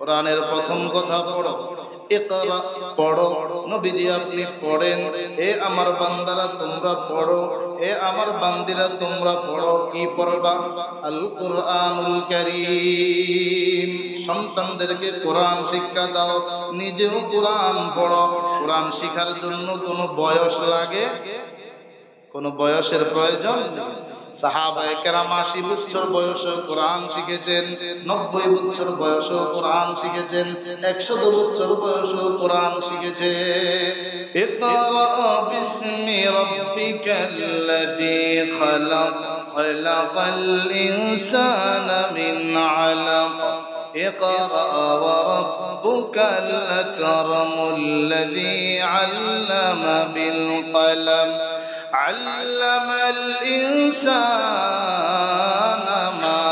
কোরআনের প্রথম কথা পড়ো। ইকরা, পড়ো। নবীজি আপনি পড়েন, হে আমার বান্দারা, তোমরা পড়ো। হে আমার বান্দিরা, তোমরা পড়ো। কি পড়বা? আল কোরআনুল কারীম। সন্তানদেরকে কোরআন শিক্ষা দাও। নিজেও কোরআন পড়ো। কোরআন শিখার জন্য কোনো বয়স লাগে? কোনো বয়সের প্রয়োজন? সাহাবায়ে কেরাম আশি বছর বয়সে কোরআন শিখেছেন নব্বই বছর বয়সে কোরআন শিখেছেন একশো বছর বয়সে কোরআন শিখেছেন اقرأ باسم ربك الذي خلق خلق الإنسان من علق اقرأ وربك الأكرم الذي علم بالقلم علم الإنسان ما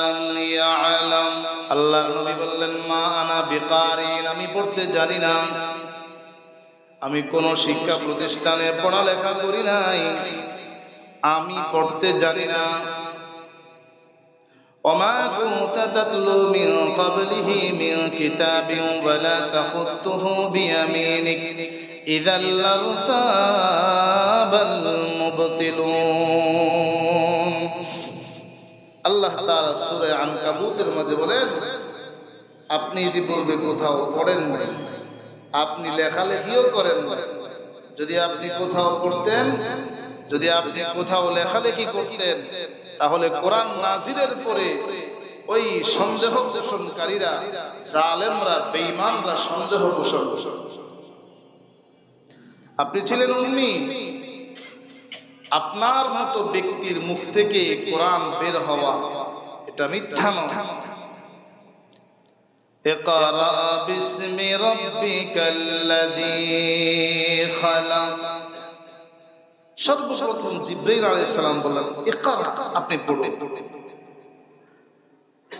لم يعلم আল্লাহ নবী বললেন মা আনা বিকারিন আমি পড়তে জানি না আমি কোন শিক্ষা প্রতিষ্ঠানে পড়ালেখা করি নাই আমি পড়তে জানি না وما كنت تتلو من قبله من كتاب ولا تخطه بيمينك إذا لارتاب المبطلون আল্লাহ তাআলা সূরা আনকাবুতের মধ্যে বলেন আপনি ইতিপূর্বে কোথাও পড়েন নাই আপনি লেখালেখিও করেন নাই যদি আপনি কোথাও পড়তেন যদি আপনি কোথাও লেখালেখি করতেন তাহলে কোরআন নাজিরের পরে ওই সন্দেহ পোষণকারীরা জালেমরা বেঈমানরা সন্দেহ পোষণ আপনি ছিলেন উম্মি আপনার মতো ব্যক্তির মুখ থেকে কোরআন বের হওয়া এটা মিথ্যা নয় اقرأ باسم ربك الذي خلق সর্বপ্রথম জিব্রাইল আলাইহিস সালাম বললেন ইকরা আপনি পড়ুন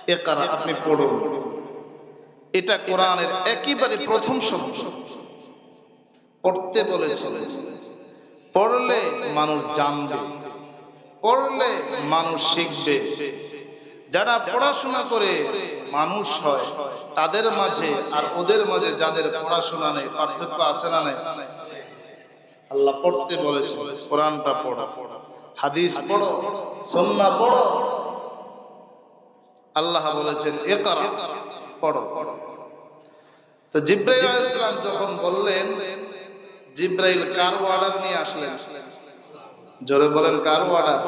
ইকরা আপনি পড়ুন এটা কোরআনের একেবারে প্রথম শব্দ পড়তে বলেছে। পড়লে মানুষ জানবে। পড়লে মানুষ শিখবে। যারা পড়াশোনা করে মানুষ হয়, তাদের মাঝে আর ওদের মাঝে যাদের পড়াশোনা নেই, পার্থক্য আছে না নেই, আল্লাহ পড়তে বলেছে। কোরআনটা পড়ো। হাদিস পড়ো, সন্না পড়ো। আল্লাহ বলেছেন একরা পড়ো। তো জিব্রাইল আলাইহিস সালাম যখন বললেন জিব্রাইল কার অর্ডার নিয়ে আসলেন? জোরে বলেন, কার অর্ডার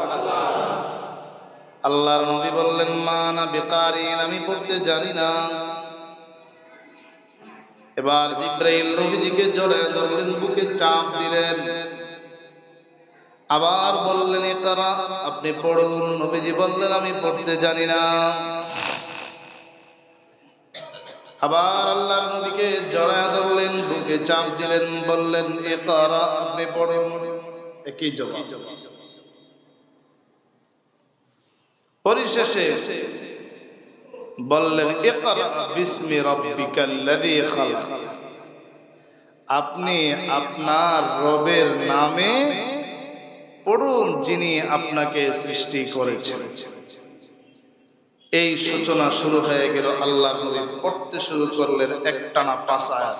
আল্লাহর নবী বললেন, মা না বেকারিন আমি পড়তে জানি না। এবার জিব্রাইল নবীজিকে জড়ে ধরলেন, বুকে চাপ দিলেন। আবার বললেন তারা আপনি পড়ুন। নবীজি বললেন, আমি পড়তে জানি না। আবার আল্লাহর নবীকে জড়ায় বুকে চাপ দিলেন, বললেন, এ তারা আপনি পড়ুন। একই জবাব। পরিশেষে বললেন ইকরা বিসমি রাব্বিকাল্লাযী খালাক। আপনি আপনার রবের নামে পড়ুন যিনি আপনাকে সৃষ্টি করেছেন। এই সূচনা শুরু হয়ে গেল, আল্লাহর নবী পড়তে শুরু করলেন একটানা পাঁচ আয়াত।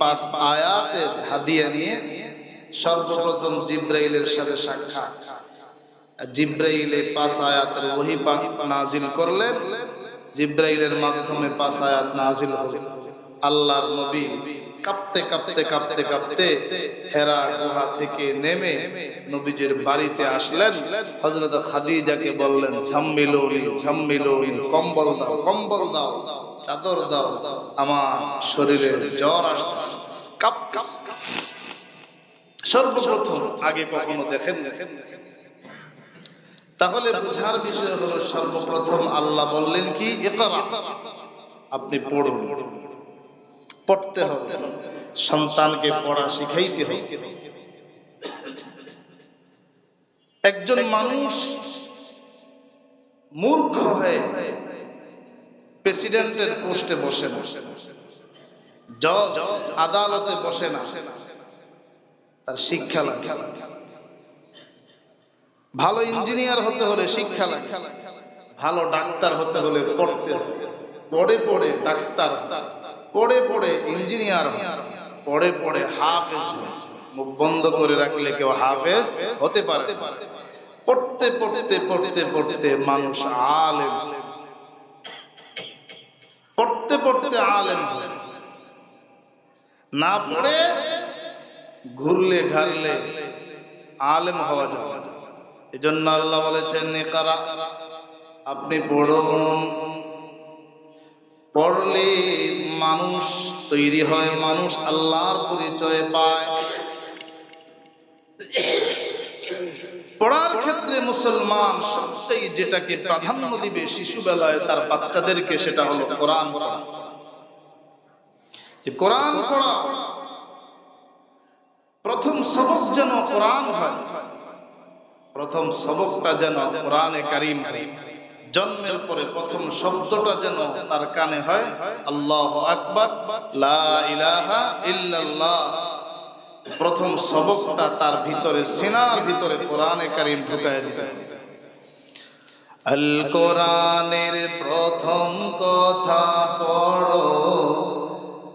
পাঁচ আয়াতের হাদিয়া নিয়ে সর্বপ্রথম জিব্রাইলের সাথে সাক্ষাৎ। জিব্রাইলে পাঁচ আয়াতের ওহি নাজিল করলেন। জিব্রাইলের মাধ্যমে পাঁচ আয়াত নাজিল হল। আল্লাহর নবী কাঁপতে কাঁপতে কাঁপতে কাঁপতে হেরা গুহা থেকে নেমে নবীজির বাড়িতে আসলেন। হযরত খাদিজাকে বললেন ঝাম্মিলুনি ঝাম্মিলুনি কম্বল দাও কম্বল দাও। চাদর দাও, আমার শরীরে জ্বর আসতেছে সর্বপ্রথম আগে কখনো দেখেন দেখেন তাহলে বোঝার বিষয় হলো, সর্বপ্রথম আল্লাহ বললেন কি? আপনি পড়ুন। পড়তে হবে। সন্তানকে পড়া শিখাইতে হবে। একজন মানুষ মূর্খ হয়ে প্রেসিডেন্টের পোস্টে বসে না। জজ আদালতে বসে না। তার শিক্ষা লাগে। ভালো ইঞ্জিনিয়ার হতে হলে শিক্ষা লাগে। ভালো ডাক্তার হতে হলে পড়তে পড়ে পড়ে ডাক্তার পড়ে পড়ে ইঞ্জিনিয়ার পড়ে পড়ে হাফেজ মুখ বন্ধ করে রাখলে কেউ হাফেজ হতে পারে। পড়তে পড়তে পড়তে পড়তে মানুষ আলেম। পড়তে আলেম না পড়ে, ঘুরলে ঘারলে আলেম হওয়া যাবে এই জন্য আল্লাহ বলেছেন নেকারা আপনি পড়ুন পড়লে মানুষ তৈরি হয়, মানুষ আল্লাহর পরিচয় পায়। পড়ার ক্ষেত্রে মুসলমান সবচেয়ে যেটাকে প্রাধান্য দিবে শিশুবেলায় তার বাচ্চাদেরকে, সেটা হলো কোরআন পড়া। যে কোরআন পড়া প্রথম সবক যেন কোরআন হয়, প্রথম সবকটা যেন কোরআনে কারিম জন্মের পরে প্রথম শব্দটা যেন তার কানে হয়, আল্লাহ আকবার ইল্লাল্লাহ প্রথম সবকটা তার ভিতরে সিনার ভিতরে কোরআনে কারিম ঢুকায় দিতে। আল কোরআনের প্রথম কথা পড়ো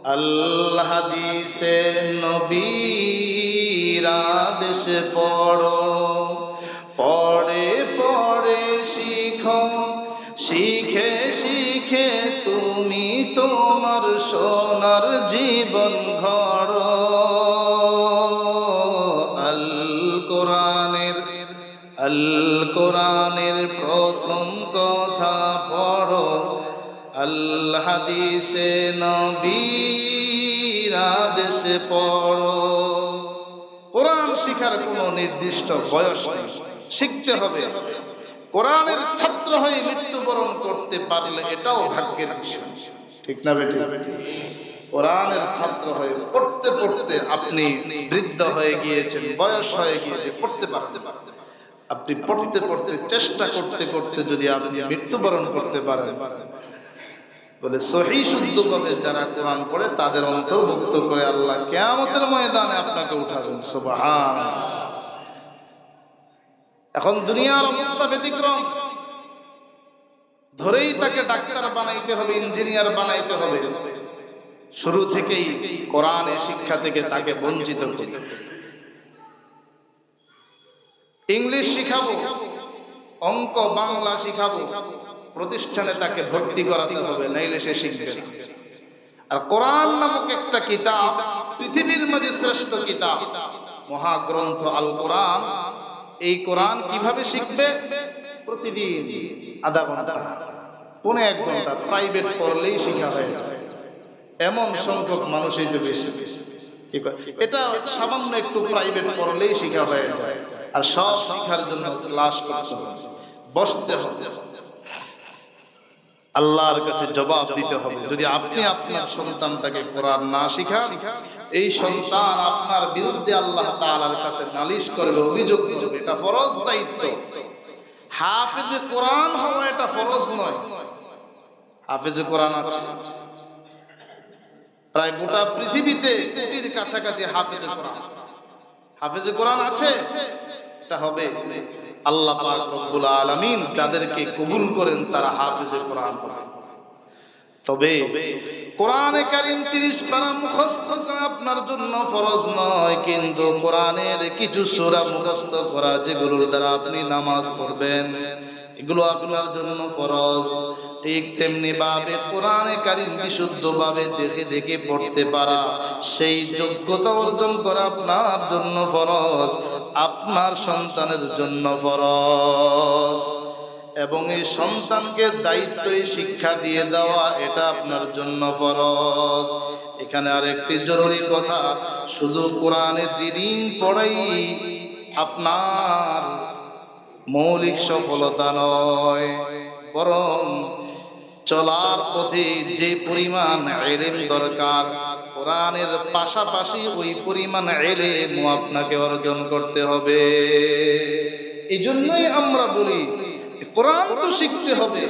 আল্লাহ হাদিসে নবীর পড়ো। পড়ে পড়ে শিখো। শিখে শিখে তুমি তোমার সোনার জীবন ঘরো। আল কোরআনের আল কোরআনের প্রথম আল হাদিসে নবীর আদেশে পড়ো। কোরআন শিখার কোনো নির্দিষ্ট বয়স নেই। শিখতে হবে। কোরআনের ছাত্র হয়ে মৃত্যুবরণ করতে পারলে এটাও ভাগ্যের ঠিক না বেটি? কোরআনের ছাত্র হয়ে পড়তে পড়তে আপনি বৃদ্ধ হয়ে গিয়েছেন, বয়স হয়ে গিয়েছে, পড়তে পারতে। আপনি পড়তে পড়তে চেষ্টা করতে করতে যদি আপনি মৃত্যুবরণ করতে পারেন বলে, সহি শুদ্ধ ভাবে যারা কোরআন পড়ে, তাদের অন্তর্ভুক্ত করে আল্লাহ কেয়ামতের ময়দানে আপনাকে উঠাবেন। সুবহান এখন দুনিয়ার অবস্থা ব্যতিক্রম। ধরেই তাকে ডাক্তার বানাইতে হবে, ইঞ্জিনিয়ার বানাইতে হবে। শুরু থেকেই কোরআনের শিক্ষা থেকে তাকে বঞ্চিত। ইংলিশ শিখাবো, অঙ্ক, বাংলা শিখাবো। প্রতিষ্ঠানে তাকে ভর্তি করাতে হবে, নাইলে সে শিখবে আর কোরআন নামক একটা কিতাব, পৃথিবীর মাঝে শ্রেষ্ঠ কিতাব, মহাগ্রন্থ আল কোরআন এই কোরআন কীভাবে শিখবে? প্রতিদিন আধা ঘণ্টা, পৌনে এক ঘণ্টা প্রাইভেট করলেই শিখা হয়ে যায় এমন সংখ্যক মানুষই যে বেশি? এটা সামান্য একটু প্রাইভেট করলেই শিখা হয়ে যায়। আর সব শিখার জন্য ক্লাস করতে হবে। বসতে হবে। আল্লাহর কাছে জবাব দিতে হবে। যদি আপনি আপনার সন্তানটাকে কোরআন না শিখান, এই সন্তান আপনার বিরুদ্ধে আল্লাহ তাআলার কাছে নালিশ করবে, অভিযোগ করবে, এটা ফরজ দায়িত্ব। হাফেজে কোরআন হওয়া এটা ফরজ নয়। হাফেজে কোরআন আছে। প্রায় গোটা পৃথিবীতে কোটির কাছাকাছি হাফেজে কোরআন। হাফেজে কোরআন আছে? এটা হবে। আল্লাহ রব্বুল আলামিন যাদেরকে কবুল করেন তারা হাফেজে কোরআন হবে। তবে কোরআনে কারিম 30 পারা মুখস্থ করা আপনার জন্য ফরজ নয়, কিন্তু কোরআনের কিছু সূরা মুখস্থ করা যেগুলোর দ্বারা আপনি নামাজ পড়বেন, এগুলো আপনার জন্য ফরজ। ঠিক তেমনি ভাবে কোরআনে কারিম বিশুদ্ধ ভাবে দেখে দেখে পড়তে পারা, সেই যোগ্যতা অর্জন করা আপনার জন্য ফরজ। আপনার সন্তানের জন্য ফরজ। এবং এই সন্তানকে দায়িত্বই শিক্ষা দিয়ে দেওয়া, এটা আপনার জন্য ফরজ। এখানে আরেকটি জরুরি কথা, শুধু কোরআনের রিডিং পড়াই আপনার মৌলিক সফলতা নয়, বরং চলার পথে যে পরিমাণ এলেম দরকার কোরআনের পাশাপাশি ওই পরিমাণ এলেম আপনাকে অর্জন করতে হবে এই জন্যই আমরা বলি কোরআন তো শিখতে হবে,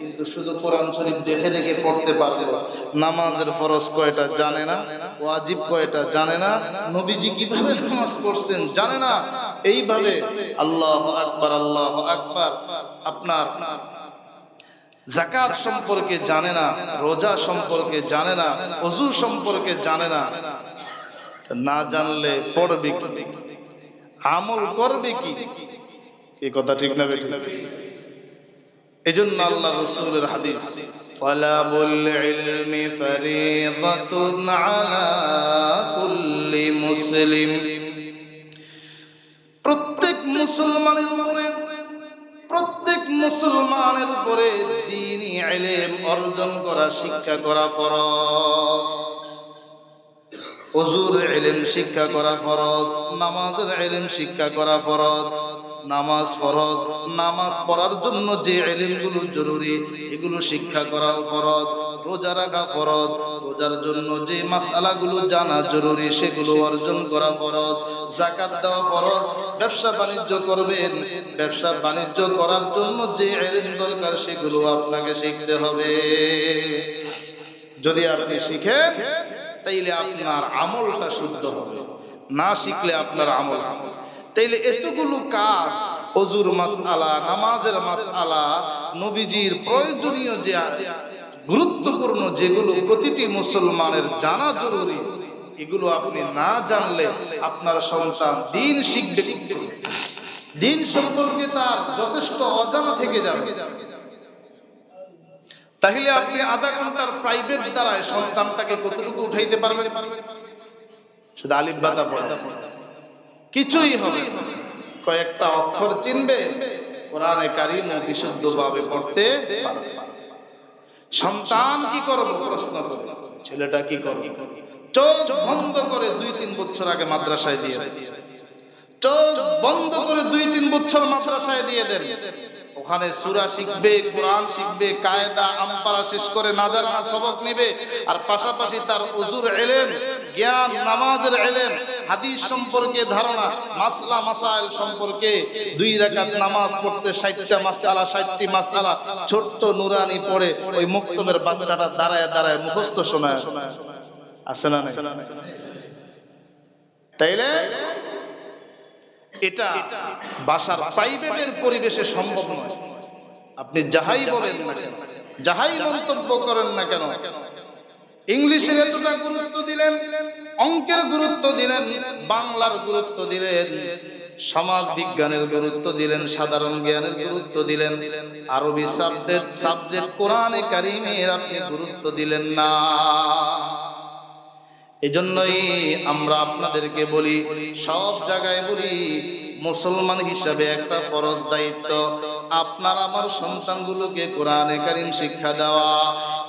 কিন্তু শুধু কোরআন শরীফ দেখে দেখে পড়তে পারবে না। নামাজের ফরজ কয়টা জানে না, ওয়াজিব কয়টা জানে না, নবীজি কীভাবে নামাজ পড়ছেন জানে না এইভাবে আল্লাহ আকবার আল্লাহ আকবার, আপনার জাকাত সম্পর্কে জানে না, রোজা সম্পর্কে জানে না অজু সম্পর্কে জানে না। না জানলে পড়বে কি? আমল করবে কি? এই কথা ঠিক না বেঠিক? এই জন্য আল্লাহ রসুলের হাদিস প্রত্যেক মুসলমানের উপরে প্রত্যেক মুসলমানের উপরে দিনই এলেম অর্জন করা, শিক্ষা করা ফরজ। অজুর এলেম শিক্ষা করা ফরজ, নামাজের এলেম শিক্ষা করা ফরজ। নামাজ ফরজ, নামাজ পড়ার জন্য যে ইলমগুলো জরুরি, এগুলো শিক্ষা করা ফরজ, রোজা রাখা ফরজ, রোজার জন্য যে মাসালাগুলো জানা জরুরি, সেগুলো অর্জন করা ফরজ জাকাত দেওয়া ফরজ, ব্যবসা বাণিজ্য করবেন, ব্যবসা বাণিজ্য করার জন্য যে ইলম দরকার, সেগুলো আপনাকে শিখতে হবে। যদি আপনি শিখেন, তাইলে আপনার আমলটা শুদ্ধ হবে। না শিখলে আপনার আমল হবে তাইলে এতগুলো কাজ, অজুর মাসআলা, নামাজের মাসআলা, নবীজির প্রয়োজনীয় যে গুরুত্বপূর্ণ যেগুলো প্রতিটি মুসলমানের জানা জরুরি, এগুলো আপনি না জানলে আপনার সন্তান দিন শিখবে দিন সম্পর্কে তার যথেষ্ট অজানা থেকে যাবে। তাহলে আপনি আধা ঘণ্টার প্রাইভেট দ্বারায় সন্তানটাকে কতটুকু উঠাইতে পারবেন? শুধু আলিফ বাতা পড়া। কিছুই হবে কয়েকটা অক্ষর চিনবে, কোরআনে কারিম বিশুদ্ধভাবে পড়তে সন্তান কি করব, প্রশ্ন ছেলেটা কি করবে? চোখ বন্ধ করে দুই তিন বছর আগে মাদ্রাসায় দিয়ে। চোখ বন্ধ করে দুই তিন বছর মাদ্রাসায় দিয়ে দেন। ওখানে সুরা শিখবে, কোরআন শিখবে, কায়দা, আমপারা শেষ করে নাজারানা সবক নিবে। আর পাশাপাশি তার উজুর এলেম জ্ঞান, নামাজের এলেম হাদিস সম্পর্কে ধারণা, মাসলা, মাসাইল সম্পর্কে দুই রাকাত নামাজ পড়তে ষাটটা মাসআলা, ষাটটি মাসআলা, ছোট্ট নুরানি পড়ে ওই মুক্তবের বাচ্চাটা দাঁড়ায় দাঁড়ায় মুখস্থ শোনায়। আছে না তাইলে এটা বাসার প্রাইভেটের পরিবেশে সম্ভব নয়। আপনি যাহাই বলেন না কেন যাহাই মন্তব্য করেন না কেন, ইংলিশের এতটা গুরুত্ব দিলেন অঙ্কের গুরুত্ব দিলেন, বাংলার গুরুত্ব দিলেন, সমাজ বিজ্ঞানের গুরুত্ব দিলেন, সাধারণ জ্ঞানের গুরুত্ব দিলেন, আরবি সাবজেক্ট সাবজেক্ট কোরআনে কারিমের আপনি গুরুত্ব দিলেন না। এজন্যই আমরা আপনাদেরকে বলি, সব জায়গায় বলি মুসলমান হিসাবে একটা ফরজ দায়িত্ব। আপনার আমার সন্তানগুলোকে কোরআনে কারিম শিক্ষা দেওয়া।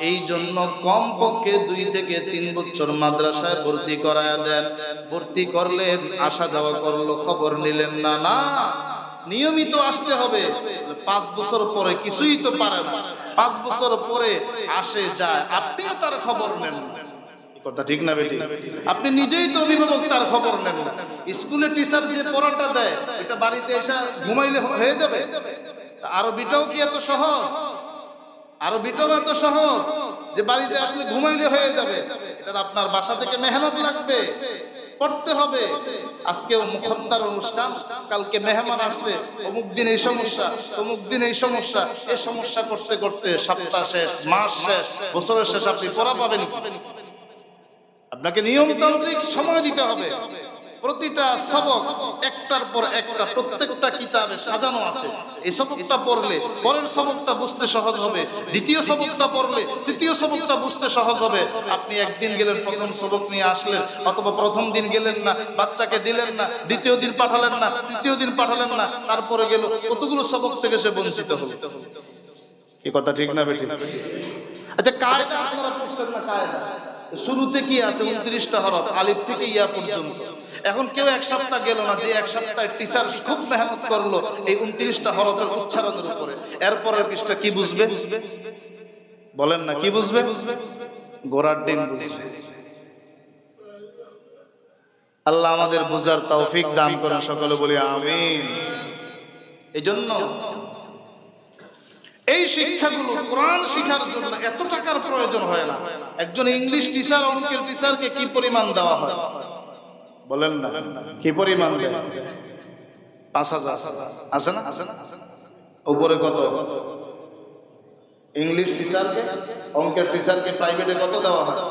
এই জন্য কম পক্ষে দুই থেকে তিন বছর মাদ্রাসায় ভর্তি করায় দেন। ভর্তি করলেন আসা যাওয়া করল, খবর নিলেন, না না, নিয়মিত আসতে হবে। পাঁচ বছর পরে কিছুই তো পারে না। পাঁচ বছর পরে আসে যায়, আপনিও তার খবর নেন। কথা ঠিক না বেটি? আপনি নিজেই তো অভিভাবক, তার খবর নেন। না স্কুলে টিচার যে পড়াটা দেয়, এটা বাড়িতে এসে ঘুমাইলে হয়ে যাবে। আরবিটাও কি এত সহজ? আরবিটাও এত সহজ যে বাড়িতে আসলে ঘুমাইলে হয়ে যাবে। আপনার বাসা থেকে মেহনত লাগবে। পড়তে হবে। আজকে মুখদ্দার অনুষ্ঠান, কালকে মেহমান আসছে। অমুক দিন এই সমস্যা অমুক দিন এই সমস্যা। এই সমস্যা করতে করতে সপ্তাহ শেষ, মাস শেষ, বছরের শেষ আপনি পড়া পাবেন আপনাকে নিয়মতান্ত্রিক সময় দিতে হবে। প্রতিটা সবক একটার পর একটা, প্রত্যেকটা কিতাবে সাজানো আছে। এই সবকটা পড়লে পরের সবকটা বুঝতে সহজ হবে, দ্বিতীয় সবকটা পড়লে তৃতীয় সবকটা বুঝতে সহজ হবে। আপনি একদিন গেলেন, প্রথম সবক নিয়ে আসলেন, অথবা প্রথম দিন গেলেন না, বাচ্চাকে দিলেন না, দ্বিতীয় দিন পাঠালেন না, তৃতীয় দিন পাঠালেন না, তারপরে গেল, কতগুলো সবক থেকে সে বঞ্চিত হলো। এ কথা ঠিক না বেঠিক? আচ্ছা কায়দা আপনারা পড়ছেন না কায়দা? শুরুতে কি আছে? উনত্রিশটা হরফ, আলিফ থেকে ইয়া পর্যন্ত। এখন কেউ এক সপ্তাহ গেল না, যে এক সপ্তাহ টিচার খুব মেহনত করল এই উনত্রিশটা হরফের উচ্চারণের উপরে। এরপরের পৃষ্ঠা কি বুঝবে? বলেন না, কি বুঝবে? গোড়ার ডিম বুঝবে। আল্লাহ আমাদের বুঝার তৌফিক দান করেন, সকলে বলি আমিন। এই জন্য এই শিক্ষাগুলো কোরআন শিখার জন্য এত টাকার প্রয়োজন হয় না। একজন ইংলিশ টিচার অঙ্কের টিচারকে কি পরিমাণ দেওয়া হয়? বলেন না, কি পরিমাণ পাঁচ হাজার। আছে না? আছে না উপরে কত? ইংলিশ টিচারকে অঙ্কের টিচারকে প্রাইভেটে কত দেওয়া হয়?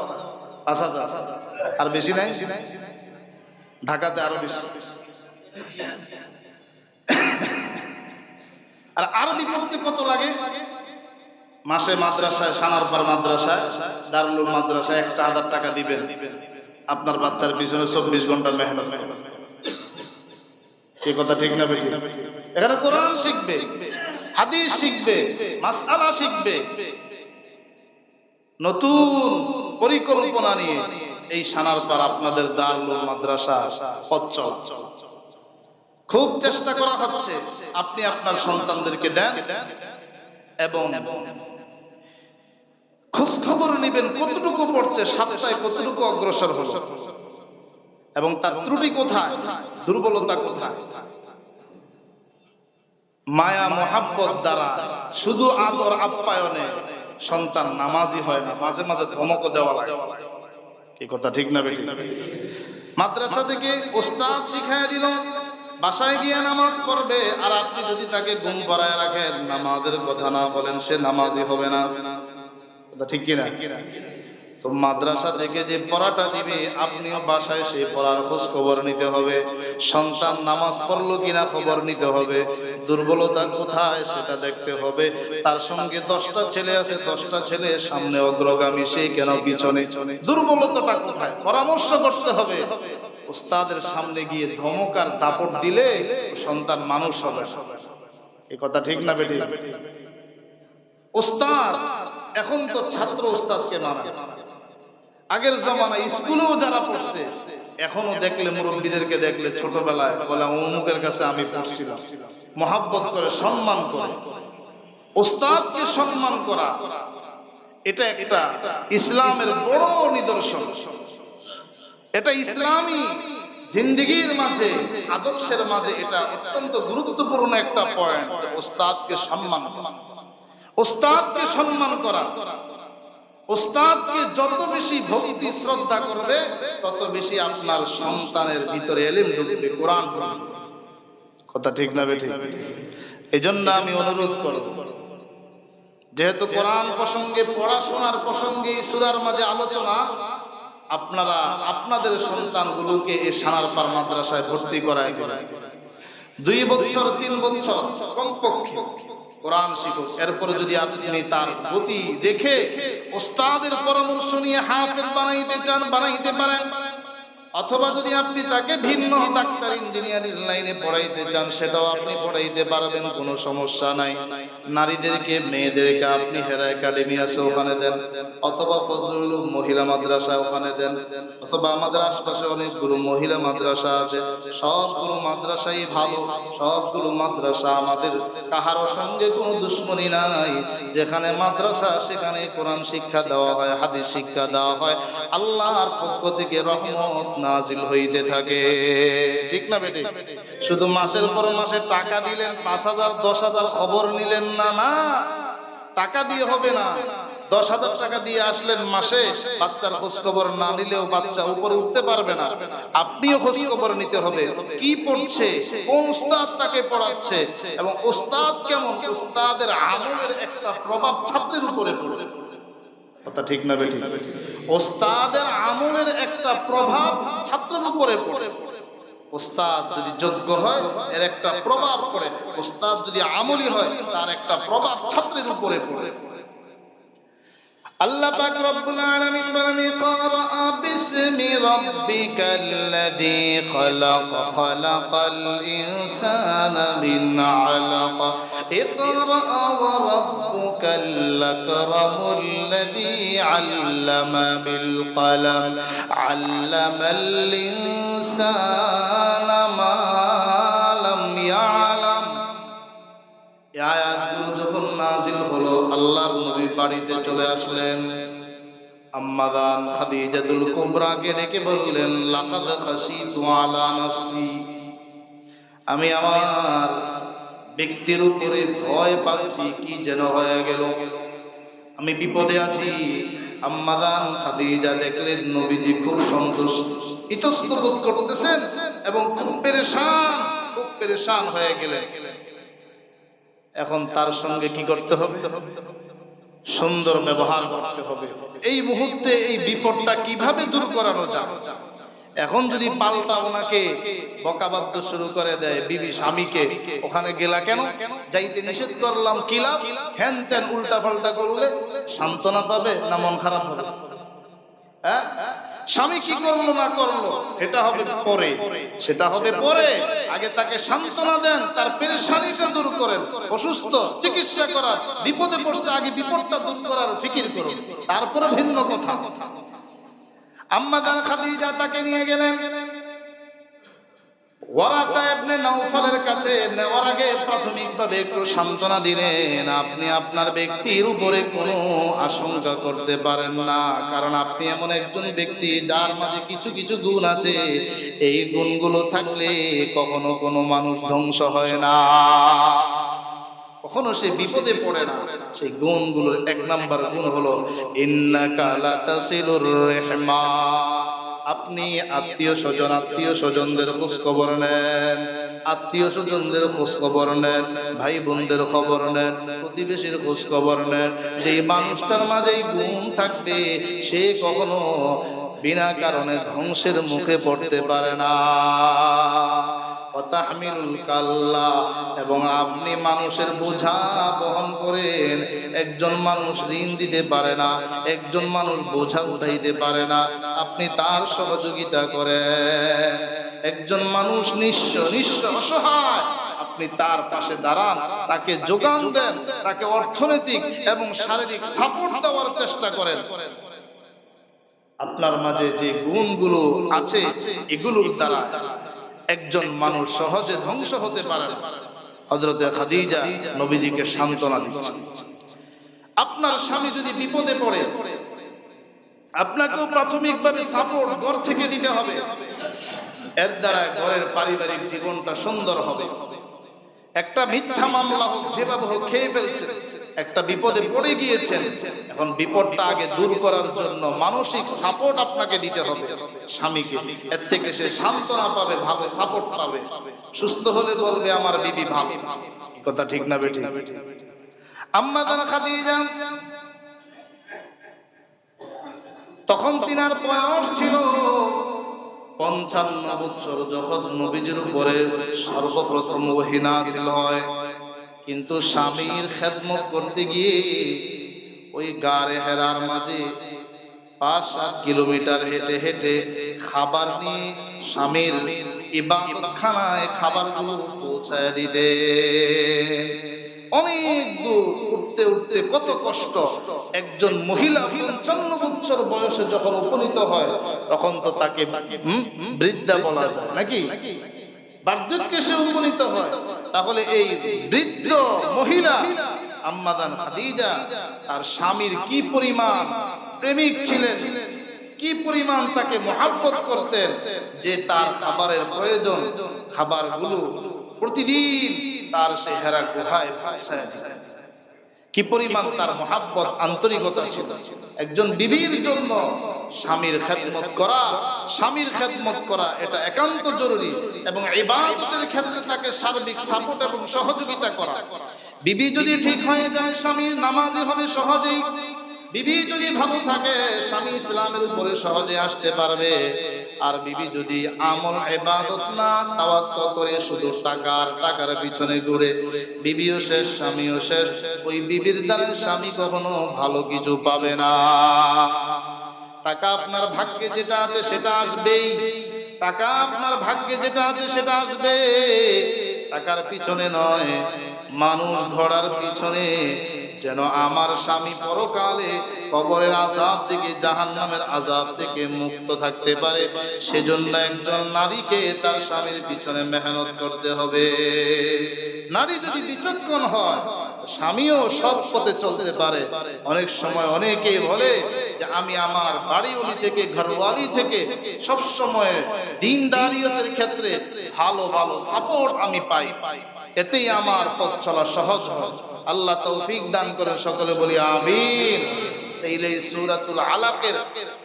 পাঁচ হাজার। আর বেশি নাই? ঢাকাতে আরও বেশি। আর আরবি পড়তে কত লাগে? মাসে মাদ্রাসায় সানারপার মাদ্রাসায়, দারুল মাদ্রাসায় একটা হাজার টাকা দিবেন। আপনার বাচ্চার পিছনে চব্বিশ ঘণ্টা মেহনত কথা ঠিক না বেটি এখানে কোরআন শিখবে, হাদিস শিখবে, মাসআলা শিখবে। নতুন পরিকল্পনা নিয়ে এই সানারপার আপনাদের দারুল মাদ্রাসা পথ খুব চেষ্টা করা হচ্ছে, আপনি আপনার সন্তানদেরকে দেন এবং খোঁজ খবর নেবেন কতটুকু পড়ছে, সপ্তাহে কতটুকু অগ্রসর হল? এবং তার ত্রুটি কোথায়? দুর্বলতা কোথায়? মায়া, মোহাব্বত দ্বারা শুধু আদর আপ্যায়নে সন্তান নামাজি হয় না, মাঝে মাঝে ধমকও দেওয়া লাগে। কি কথা, ঠিক না বেটি? মাদ্রাসা থেকে ওস্তাদ শিখায় দিল, বাসায় গিয়ে নামাজ পড়বে, আর আপনি যদি তাকে ঘুম পড়ায় রাখেন, নামাজের কথা না বলেন, সে নামাজি হবে না। ঠিক কিনা? তো মাদ্রাসা থেকে যে পড়াটা দিবে, আপনিও বাসায় সেই পড়ার খোঁজ খবর নিতে হবে। সন্তান নামাজ পড়ল কিনা খবর নিতে হবে। দুর্বলতা কোথায় সেটা দেখতে হবে। তার সঙ্গে দশটা ছেলে আছে, দশটা ছেলে সামনে অগ্রগামী সেই কেন পিছনে? দুর্বলতাটা কোথায়? পরামর্শ করতে হবে। ওস্তাদের সামনে গিয়ে ধমক আর দাপট দিলে সন্তান মানুষ হবে। এ কথা ঠিক না বেটি ওস্তাদ এখন তো ছাত্র ওস্তাদকে মানে আগের জমানায় স্কুলেও যারা পড়ছে, এখনও দেখলে মুরব্বীদেরকে দেখলে ছোটবেলায় বলে, অমুকের কাছে আমি পড়ছিলাম। মহাব্বত করে, সম্মান করে। ওস্তাদকে সম্মান করা, এটা একটা ইসলামের বড় নিদর্শন। এটা ইসলামী জিন্দিগির মাঝে, আদর্শের মাঝে এটা অত্যন্ত গুরুত্বপূর্ণ একটা পয়েন্ট ওস্তাদকে সম্মান করা। ওস্তাদকে সম্মান করা। ওস্তাদকে যত বেশি ভক্তি, শ্রদ্ধা করবে, তত বেশি আপনার সন্তানের ভিতরে এলিম ঢুকবে, কোরআন। কথা ঠিক না বেঠিক এই জন্য আমি অনুরোধ করব, যেহেতু কোরআন প্রসঙ্গে, পড়াশোনার প্রসঙ্গে সুরার মাঝে আলোচনা, আপনারা আপনাদের সন্তানগুলোকে এই সানারপার মাদ্রাসায় ভর্তি করায় দুই বছর, তিন বছর, কমপক্ষে। কোরআন শিখো। এরপরে যদি আপনি তার গতি দেখে ওস্তাদের পরামর্শ নিয়ে হাফেজ বানাইতে চান, বানাইতে পারেন। অথবা যদি আপনি তাকে ভিন্ন ডাক্তার, ইঞ্জিনিয়ারিং লাইনে পড়াইতে চান, সেটাও আপনি পড়াইতে পারবেন, কোনো সমস্যা নাই। নারীদেরকে, মেয়েদেরকে আপনি হেরা একাডেমি আছে, ওখানে দেন। অথবা ফজলুল মহিলা মাদ্রাসা ওখানে দেন। অথবা আমাদের আশপাশে অনেকগুলো মহিলা মাদ্রাসা আছে। সবগুলো মাদ্রাসাই ভালো। সবগুলো মাদ্রাসা আমাদের। কাহারও সঙ্গে কোনো দুশ্মনী নাই। যেখানে মাদ্রাসা, সেখানে কোরআন শিক্ষা দেওয়া হয়, হাদিস শিক্ষা দেওয়া হয়। আল্লাহর পক্ষ থেকে রহমত নাজিল হইতে থাকে। ঠিক না বেটি? শুধু মাসের পর মাসে টাকা দিলেন, পাঁচ হাজার, দশ হাজার খবর নিলেন, না না। টাকা দিয়ে হবে না। দশ হাজার টাকা দিয়ে আসলেন মাসে, বাচ্চার খোঁজ খবর না নিলেও বাচ্চা উপরে উঠতে পারবে না। আপনিও খোঁজ খবর নিতে হবে, কি পড়ছে, কোন ওস্তাদ তাকে পড়াচ্ছে, এবং ওস্তাদ কেমন? ওস্তাদের আমলের একটা প্রভাব ছাত্রের উপরে পড়ে কথা ঠিক না বেঠিক? ওস্তাদের আমলের একটা প্রভাব ছাত্রের উপরে পড়ে। ওস্তাদ যদি যোগ্য হয়, এর একটা প্রভাব পড়ে। ওস্তাদ যদি আমলি হয়, তার একটা প্রভাব ছাত্রের উপরে পড়ে। আল্লাহ পাক রব্বুল আলামিন বলেন, ইকরা বিসমি রাব্বিকাল্লাযী খালাক, খালাকাল ইনসানা মিন আলাক। ইকরা ওয়া রাব্বুকাল আকরামুল্লাযী আল্লামা বিল কলম আল্লামাল ইনসানা মা লাম ইয়ালাম। এই আয়াতগুলো যখন নাজিল হলো, আল্লাহর নবী বাড়িতে চলে আসলেন। আম্মাদান খাদিজাতুল কুবরাকে ডেকে বললেন, লাকাদ খাশিতু আলা নাফসি। আমি আমার ব্যক্তির উপরে ভয় পাচ্ছি, কি যেন হয়ে গেল। আমি বিপদে আছি। আম্মাদান খাদিজা দেখলেন নবীজি খুব সন্তুষ্ট। ইতস্ত বোধ করতেছেন এবং খুব পেরেশান খুব পেরেশান হয়ে গেলেন। এখন তার সঙ্গে কি করতে হবে? সুন্দর ব্যবহার করতে হবে। এই মুহূর্তে এই বিপদটা কীভাবে দূর করানো যায় এখন যদি পাল্টা ওনাকে বকাবাদ্য শুরু করে দেয় বিবি স্বামীকে, ওখানে গেলা কেন? যাইতে নিষেধ করলাম কিলা হ্যান ত্যান উল্টা পাল্টা করলে সান্ত্বনা পাবে না মন খারাপ হবে? হ্যাঁ? স্বামী কি করল না করল? এটা হবে পরে। সেটা হবে পরে। আগে তাকে সান্ত্বনা দেন তার পেরেশানিটা দূর করেন। অসুস্থ চিকিৎসা করার। বিপদে পড়ছে আগে বিপদটা দূর করার ফিকির করুন। তারপরে ভিন্ন কথা। আম্মা দান খাদিজা তাকে নিয়ে গেলেন। কাছে প্রাথমিকভাবে সান্ত্বনা দিলেন, আপনি আপনার ব্যক্তির উপরে কোনো করতে পারেন না, কারণ আপনি এমন একজন ব্যক্তি যার মাঝে কিছু কিছু গুণ আছে, এই গুণগুলো থাকলে কখনো কোনো মানুষ ধ্বংস হয় না। কখনো সে বিপদে পড়ে না সেই গুণগুলোর এক নাম্বার গুণ হলো, ইন্নাকা লাতাসিলুর রহমা। আপনি আত্মীয় স্বজন, আত্মীয় স্বজনদের খোঁজ খবর নেন। আত্মীয় স্বজনদের খোঁজ খবর নেন, ভাই বোনদের খবর নেন, প্রতিবেশীর খোঁজ খবর নেন। যে মানুষটার মাঝেই গুণ থাকবে, সে কখনো বিনা কারণে ধ্বংসের মুখে পড়তে পারে না। এবং আপনি মানুষের বোঝা বহন করেন। একজন মানুষ ঋণ দিতে পারে না, একজন মানুষ বোঝা উঠাইতে পারে না, আপনি তার সহযোগিতা করেন। একজন মানুষ নিঃস্ব নিঃস্ব, অসহায়, আপনি তার পাশে দাঁড়ান, তাকে যোগান দেন, তাকে অর্থনৈতিক এবং শারীরিক সাপোর্ট দেওয়ার চেষ্টা করেন। আপনার মাঝে যে গুণগুলো আছে, এগুলোর দ্বারা একজন মানুষ সহজে ধ্বংস হতে পারে হজরতে খাদিজা নবীজিকে সান্ত্বনা দিচ্ছে আপনার স্বামী যদি বিপদে পড়ে, আপনাকেও প্রাথমিকভাবে সাপোর্ট ঘর থেকে দিতে হবে। এর দ্বারা ঘরের পারিবারিক জীবনটা সুন্দর হবে। একটা মিথ্যা মামলা হোক, যেভাবে হোক খেয়ে ফেলছে। একটা বিপদে পড়ে গিয়েছেন। এখন বিপদটা আগে দূর করার জন্য মানসিক সাপোর্ট আপনাকে দিতে হবে স্বামীকে। এর থেকে সে সান্ত্বনা পাবে, ভালো সাপোর্ট পাবে। সুস্থ হলে বলবে, আমার বিবি ভালো। কথা ঠিক না বেটি আম্মা দান যান তখন তিনার বয়স ছিল পঞ্চান্ন বছর যখন নবীজির উপরে সর্বপ্রথম ওহী নাযিল হয়, কিন্তু স্বামীর খেদমত করতে গিয়ে ওই গারে হেরার মাঝে পাঁচ সাত কিলোমিটার হেঁটে হেঁটে খাবার নিয়ে স্বামীর ইবাদতখানায় খাবারগুলো পৌঁছায় দিতে অনেক দূর উঠতে উঠতে কত কষ্ট। একজন মহিলা পঞ্চান্ন বছর বয়সে যখন উপনীত হয়, তখন তো তাকে বৃদ্ধা বলা যায়, নাকি? বার্ধক্যে সে উপনীত হয়, তাহলে এই বৃদ্ধ মহিলা, আম্মাদান খাদিজা, তার স্বামীর কি পরিমাণ প্রেমিক ছিলেন? কি পরিমাণ তাকে মহাব্বত করতেন? যে তার খাবারের প্রয়োজন, খাবারগুলো প্রতিদিন তার সেহেরা গুহায় পৌঁছায় দিতেন কি পরিমাণ তার মহাব্বত, আন্তরিকতা ছিল। একজন বিবির জন্য স্বামীর খেদমত করা, স্বামীর খেদমত করা, এটা একান্ত জরুরি এবং ইবাদতের ক্ষেত্রে তাকে সার্বিক সাপোর্ট এবং সহযোগিতা করা। বিবি যদি ঠিক হয়ে যায়, স্বামীর নামাজি হবে সহজেই। বিবি যদি ভালো থাকে, স্বামী ইসলামের উপরে সহজে আসতে পারবে। আর বিবি যদি আমল এবাদত না, তাওয়াক্কুল করে শুধু টাকার টাকার পিছনে ঘুরে, বিবিও শেষ, স্বামীও শেষ, ওই বিবির দ্বারা স্বামী কখনো ভালো কিছু পাবে না। টাকা আপনার ভাগ্যে যেটা আছে, সেটা আসবেই। টাকা আপনার ভাগ্যে যেটা আছে, সেটা আসবে। টাকার পিছনে নয়, মানুষ ঘোড়ার পিছনে যেন আমার স্বামী পরকালে কবরের আজাব থেকে জাহান নামের আজাব থেকে মুক্ত থাকতে পারে, সেজন্য একজন নারীকে তার স্বামীর পিছনে মেহনত করতে হবে। নারী যদি বিচক্ষণ হয়, স্বামীও সৎ পথে চলতে পারে। অনেক সময় অনেকেই বলে যে, আমি আমার বাড়িওয়ালি থেকে, ঘরওয়ালি থেকে সব সময় দিনদারিয়তের ক্ষেত্রে ভালো ভালো সাপোর্ট আমি পাই। এতেই আমার পথ চলা সহজ হয়। আল্লাহ তৌফিক দান করেন সকলে বলি আমিন। তাইলে সূরাতুল আলাকের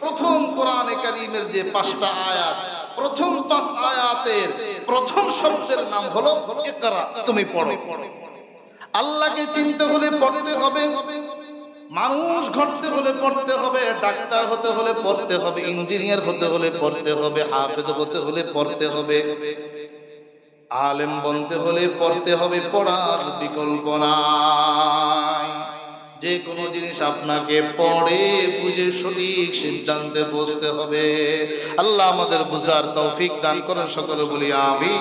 প্রথম কোরআনে কারীমের যে পাঁচটা আয়াত, প্রথম পাঁচ আয়াতের প্রথম শব্দের নাম হলো ইকরা, তুমি পড়ো। আল্লাহকে চিনতে হলে পড়তে হবে, মানুষ ঘটতে হলে পড়তে হবে, ডাক্তার হতে হলে পড়তে হবে, ইঞ্জিনিয়ার হতে হলে পড়তে হবে, হাফেজ হতে হলে পড়তে হবে। আলেম বনতে হলে পড়তে হবে, পড়ার বিকল্প নাই। যে কোনো জিনিস আপনাকে পড়ে, বুঝে, সঠিক সিদ্ধান্তে বসতে হবে। আল্লাহ আমাদের বুঝার তৌফিক দান করেন, সকলে বলি আমি